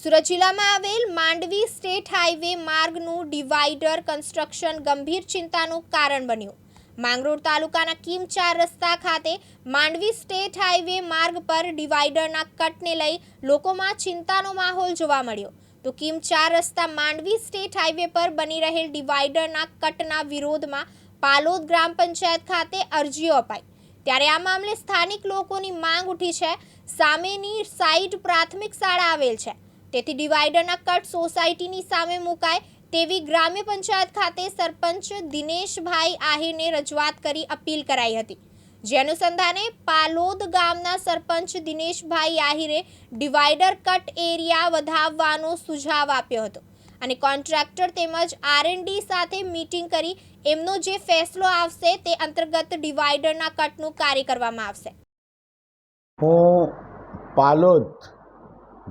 સુરત જિલ્લામાં આવેલ Mandvi state highway માર્ગનું ડિવાઈડર કન્સ્ટ્રક્શન ગંભીર ચિંતાનું કારણ બન્યું. માંગરોળ તાલુકાના કિમ ચાર રસ્તા ખાતે માંડવી સ્ટેટ હાઈવે માર્ગ પર ડિવાઈડરના કટને લઈ લોકોમાં ચિંતાનો માહોલ જોવા મળ્યો. તો કિમ ચાર રસ્તા માંડવી સ્ટેટ હાઈવે પર બની રહેલ ડિવાઈડરના કટના વિરોધમાં પાલોદ ગ્રામ પંચાયત ખાતે અરજીઓ અપાઈ. ત્યારે આ મામલે સ્થાનિક લોકોની માંગ ઉઠી છે. સામેની સાઈડ પ્રાથમિક શાળા આવેલ છે. તેથી ડિવાઈડરના કટ સોસાયટીની સામે મુકાય તેવી ગ્રામ્ય પંચાયત ખાતે સરપંચ દિનેશભાઈ આહિરને રજૂઆત કરી અપીલ કરાઈ હતી. જે અનુસંધાને પાલોદ ગામના સરપંચ દિનેશભાઈ આહિરે ડિવાઈડર કટ એરિયા વધાવવાનો સુઝાવ આપ્યો હતો અને કોન્ટ્રાક્ટર તેમજ આરએનડી સાથે મીટિંગ કરી એમનો જે ફેસલો આવશે તે અંતર્ગત ડિવાઈડરના કટનું કાર્ય કરવામાં આવશે. હું પાલોદ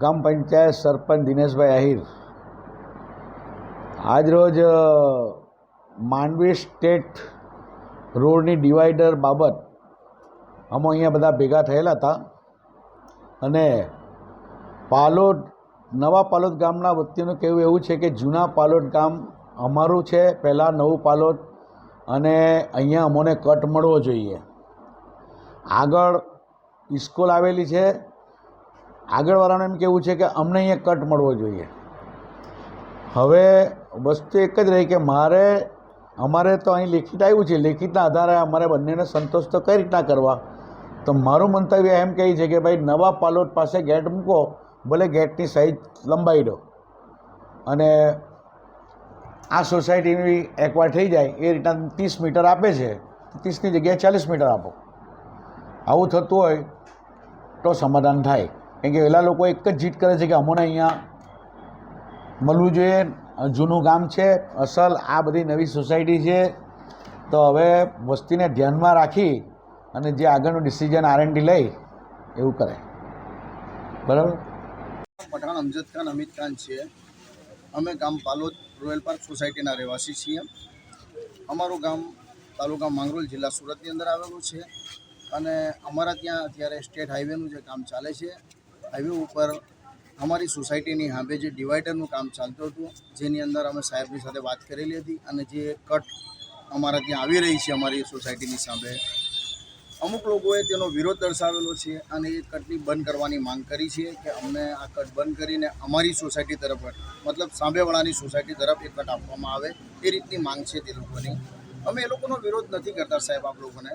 ગ્રામ પંચાયત સરપંચ દિનેશભાઈ આહિર. આજરોજ માંડવી સ્ટેટ રોડની ડિવાઈડર બાબત અમે અહીંયા બધા ભેગા થયેલા હતા અને પાલોટ નવા પાલોદ ગામના વ્યક્તિનું કહેવું એવું છે કે જૂના પાલોટ ગામ અમારું છે, પહેલાં નવું પાલોટ અને અહીંયા અમોને કટ મળવો જોઈએ. આગળ ઇસ્કોલ આવેલી છે આગળવાળાનું એમ કહેવું છે કે અમને અહીંયા કટ મળવો જોઈએ. હવે વસ્તુ એક જ રહી કે મારે, અમારે તો અહીં લેખિત આવ્યું છે, લેખિતના આધારે અમારે બંનેને સંતોષ તો કઈ રીતના કરવા? તો મારું મંતવ્ય એમ કહે છે કે ભાઈ, નવા પાલોટ પાસે ગેટ મૂકો, ભલે ગેટની સાઈઝ લંબાઈ દો અને આ સોસાયટીની એકવાર થઈ જાય, એ રીતના ત્રીસ મીટર આપે છે, ત્રીસની જગ્યાએ ચાલીસ મીટર આપો. આવું થતું હોય તો સમાધાન થાય. કેમ કે પેલા લોકો એક જ જીત કરે છે કે અમોને અહીંયા મળવું જોઈએ. જૂનું ગામ છે, અસલ, આ બધી નવી સોસાયટી છે. તો હવે વસ્તીને ધ્યાનમાં રાખી અને જે આગળનું ડિસિઝન આરએનડી લઈ, એવું કરે. બરાબર? પઠાણ અમજદ ખાન, અમિત ખાન છીએ. અમે ગામ પાલોદ રોયલ પાર્ક સોસાયટીના રહેવાસી છીએ. અમારું ગામ તાલુકા માંગરોલ જિલ્લા સુરતની અંદર આવેલું છે. અને અમારા ત્યાં અત્યારે સ્ટેટ હાઈવેનું જે કામ ચાલે છે હાઈવે ઉપર અમારી સોસાયટીની સામે જે ડિવાઈડરનું કામ ચાલતું હતું, જેની અંદર અમે સાહેબની સાથે વાત કરેલી હતી અને જે કટ અમારા ત્યાં આવી રહી છે અમારી સોસાયટીની સામે. અમુક લોકોએ તેનો વિરોધ દર્શાવેલો છે અને એ કટની બંધ કરવાની માંગ કરી છે કે અમને આ કટ બંધ કરીને અમારી સોસાયટી તરફ, મતલબ સાંભેવાળાની સોસાયટી તરફ એ કટ આપવામાં આવે એ રીતની માંગ છે તે લોકોની. અમે એ લોકોનો વિરોધ નથી કરતા સાહેબ આપ લોકોને.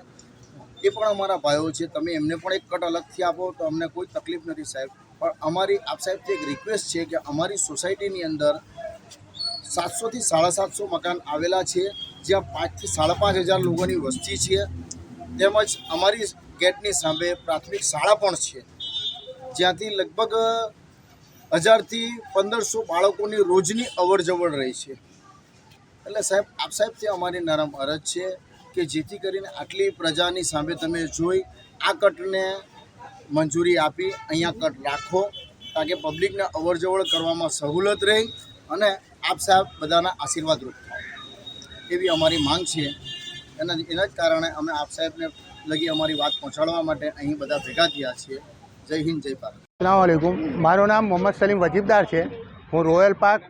એ પણ અમારા ભાઈઓ છે. તમે એમને પણ એક કટ અલગથી આપો તો અમને કોઈ તકલીફ નથી સાહેબ. પણ અમારી, આપ સાહેબથી એક રિક્વેસ્ટ છે કે અમારી સોસાયટીની અંદર સાતસોથી સાડા સાતસો મકાન આવેલા છે. જ્યાં પાંચથી સાડા પાંચ હજાર લોકોની વસ્તી છે. તેમજ અમારી ગેટની સામે પ્રાથમિક શાળા પણ છે. જ્યાંથી લગભગ હજારથી પંદરસો બાળકોની રોજની અવર જવર રહી છે. એટલે સાહેબ, આપ સાહેબથી અમારી નરમ અરજ છે. કે જેથી કરીને આટલી પ્રજાની સામે તમે જોઈ આ કટને મંજૂરી આપી, અહીંયા કટ રાખો તાકે પબ્લિકને અવર કરવામાં સહુલત રહે અને આપ સાહેબ બધાના આશીર્વાદરૂપ થાય એવી અમારી માંગ છે. એના એના જ કારણે અમે આપ સાહેબને લગી અમારી વાત પહોંચાડવા માટે અહીં બધા ભેગા થયા છીએ. જય હિન્દ, જય ભારત. અસલામવાલેકુમ મારું નામ મોહમ્મદ સલીમ વજીબદાર છે. હું રોયલ પાર્ક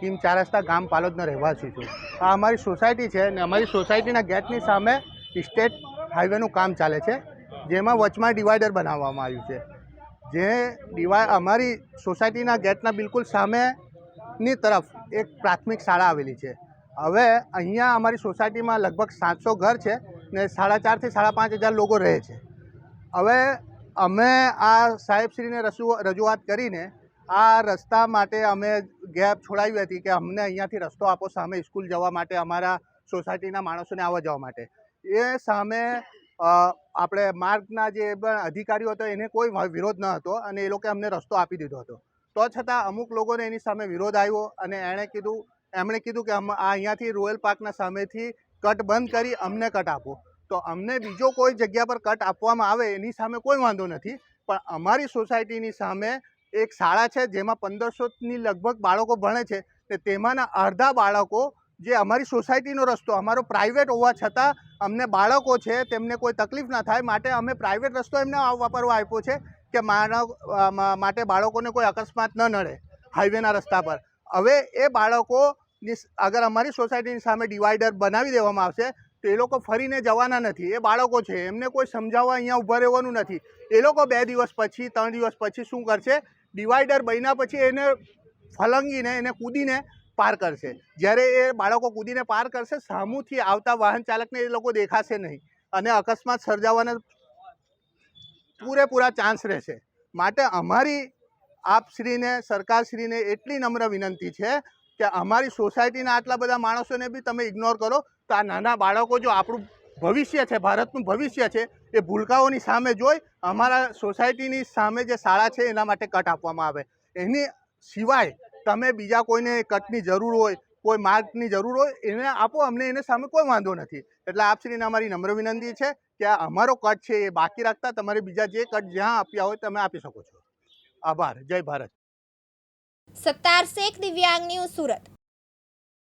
ટીમ ચાર રસ્તા ગામ પાલોદનો રહેવાસી છું. આ અમારી સોસાયટી છે ને અમારી સોસાયટીના ગેટની સામે સ્ટેટ હાઈવેનું કામ ચાલે છે, જેમાં વચમાં ડિવાઈડર બનાવવામાં આવ્યું છે. જે ડિવાઈ અમારી સોસાયટીના ગેટના બિલકુલ સામેની તરફ એક પ્રાથમિક શાળા આવેલી છે. હવે અહીંયા અમારી સોસાયટીમાં લગભગ સાતસો ઘર છે ને સાડા ચારથી સાડા પાંચ હજાર લોકો રહે છે. હવે અમે આ સાહેબશ્રીને રજૂઆત કરીને આ રસ્તા માટે અમે ગેપ છોડાવી હતી કે અમને અહીંયાથી રસ્તો આપો સામે સ્કૂલ જવા માટે, અમારા સોસાયટીના માણસોને આવવા જવા માટે. એ સામે આપણે માર્ગના જે પણ અધિકારીઓ હતો, એને કોઈ વિરોધ ન હતો અને એ લોકોએ અમને રસ્તો આપી દીધો હતો. તો છતાં અમુક લોકોને એની સામે વિરોધ આવ્યો અને એણે કીધું, એમણે કીધું કે આ અહીંયાથી રોયલ પાર્કના સામેથી કટ બંધ કરી અમને કટ આપો. તો અમને બીજો કોઈ જગ્યા પર કટ આપવામાં આવે એની સામે કોઈ વાંધો નથી, પણ અમારી સોસાયટીની સામે એક શાળા છે જેમાં પંદરસોની લગભગ બાળકો ભણે છે ને તેમાંના અડધા બાળકો જે અમારી સોસાયટીનો રસ્તો, અમારો પ્રાઇવેટ હોવા છતાં અમને બાળકો છે તેમને કોઈ તકલીફ ના થાય, માટે અમે પ્રાઇવેટ રસ્તો એમને વાપરવા આપ્યો છે કે માનવ માટે બાળકોને કોઈ અકસ્માત ન નડે હાઈવેના રસ્તા પર. હવે એ બાળકોની અગર અમારી સોસાયટીની સામે ડિવાઈડર બનાવી દેવામાં આવશે તો એ લોકો ફરીને જવાના નથી. એ બાળકો છે, એમને કોઈ સમજાવવા અહીંયા ઊભા રહેવાનું નથી. એ લોકો બે દિવસ પછી, ત્રણ દિવસ પછી શું કરશે? ડિવાઈડર બન્યા પછી એને ફલંગીને, એને કૂદીને પાર કરશે. જ્યારે એ બાળકો કૂદીને પાર કરશે, સામુથી આવતા વાહન ચાલકને એ લોકો દેખાશે નહીં. અને અકસ્માત સર્જાવાના પૂરેપૂરા ચાન્સ રહેશે. માટે અમારી આપશ્રીને, સરકારશ્રીને એટલી નમ્ર વિનંતી છે કે અમારી સોસાયટીના આટલા બધા માણસોને બી તમે ઇગ્નોર કરો. તો આ નાના બાળકો જો આપણું ભવિષ્ય છે, ભારતનું ભવિષ્ય છે એ ભૂલકાઓની સામે જોઈ અમારા સોસાયટીની સામે જે શાળા છે એના માટે કટ આપવામાં આવે. એની સિવાય તમે બીજા કોઈને કટની જરૂર હોય, કોઈ માર્ગની જરૂર હોય, એને આપો, અમને એને સામે કોઈ વાંધો નથી. એટલે આપશ્રીને અમારી નમ્ર વિનંતી છે કે આ અમારો કટ છે એ બાકી રાખતા તમારે બીજા જે કટ જ્યાં આપ્યા હોય તમે આપી શકો છો. આભાર. જય ભારત. સત્તાર શેખ દિવ્યાંગ ન્યૂઝ સુરત.